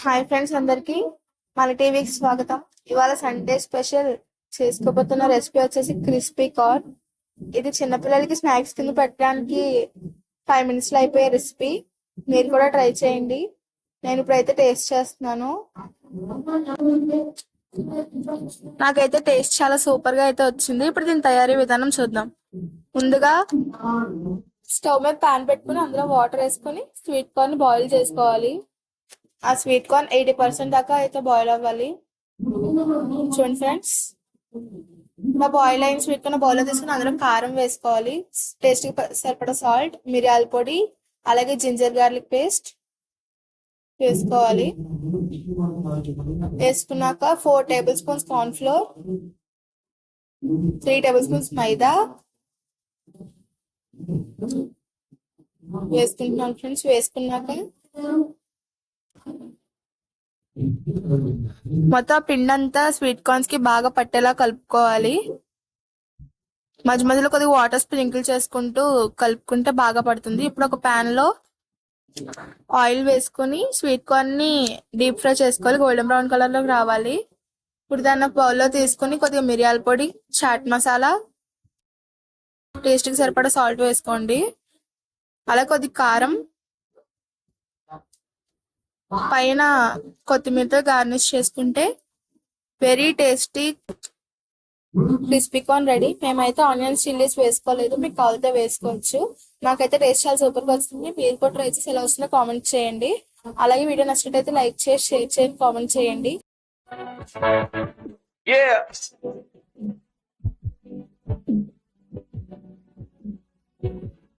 Hi friends అందరికి. మన టీవీకి స్వాగతం. ఇవాళ సండే స్పెషల్ చేసుకోబోతున్న రెసిపీ వచ్చేసి క్రిస్పీ కార్న్. ఇది చిన్నపిల్లలకి స్నాక్స్ కింద పెట్టడానికి ఫైవ్ మినిట్స్లో అయిపోయే రెసిపీ. మీరు కూడా ట్రై చేయండి. నేను ఇప్పుడైతే టేస్ట్ చేస్తున్నాను. నాకైతే టేస్ట్ చాలా సూపర్గా అయితే వచ్చింది. ఇప్పుడు దీని తయారీ విధానం చూద్దాం. ముందుగా స్టవ్ మీద పాన్ పెట్టుకుని అందులో వాటర్ వేసుకొని స్వీట్ కార్న్ బాయిల్ చేసుకోవాలి. ఆ స్వీట్ కార్న్ ఎయిటీ పర్సెంట్ దాకా అయితే బాయిల్ అవ్వాలి. చూడండి ఫ్రెండ్స్. ఇలా బాయిల్ అయిన స్వీట్ కార్న్ బౌల్ తీసుకుని అందులో కారం వేసుకోవాలి. టేస్ట్ సరిపడా సాల్ట్ మిరియాల పొడి అలాగే జింజర్ గార్లిక్ పేస్ట్ వేసుకోవాలి. వేసుకున్నాక four tablespoons cornflour three tablespoons maida. వేసుకుంటున్నాను ఫ్రెండ్స్. వేసుకున్నాక మొత్తం పిండి అంతా స్వీట్ కార్న్స్కి బాగా పట్టేలా కలుపుకోవాలి. మధ్య మధ్యలో కొద్దిగా వాటర్ స్ప్రింకిల్ చేసుకుంటూ కలుపుకుంటే బాగా పడుతుంది. ఇప్పుడు ఒక ప్యాన్లో ఆయిల్ వేసుకొని స్వీట్ కార్న్ని డీప్ ఫ్రై చేసుకోవాలి. గోల్డెన్ బ్రౌన్ కలర్లోకి రావాలి. ఇప్పుడు దాన్ని బౌల్లో తీసుకొని కొద్దిగా మిరియాల పొడి చాట్ మసాలా టేస్ట్కి సరిపడా సాల్ట్ వేసుకోండి. అలా కొద్ది కారం పైన కొత్తిమీరతో గార్నిష్ చేసుకుంటే very tasty crispy corn ready. మేమైతే ఆనియన్స్ చిల్లీస్ వేసుకోలేదు. మీకు కావాలితే వేసుకోవచ్చు. నాకైతే టేస్ట్ చాలా సూపర్గా వస్తుంది. మీరు కూడా ట్రై చేసి ఎలా వస్తుందో కామెంట్ చేయండి. అలాగే వీడియో నచ్చినట్టయితే లైక్ చేసి షేర్ చేయండి కామెంట్ చేయండి. Yeah.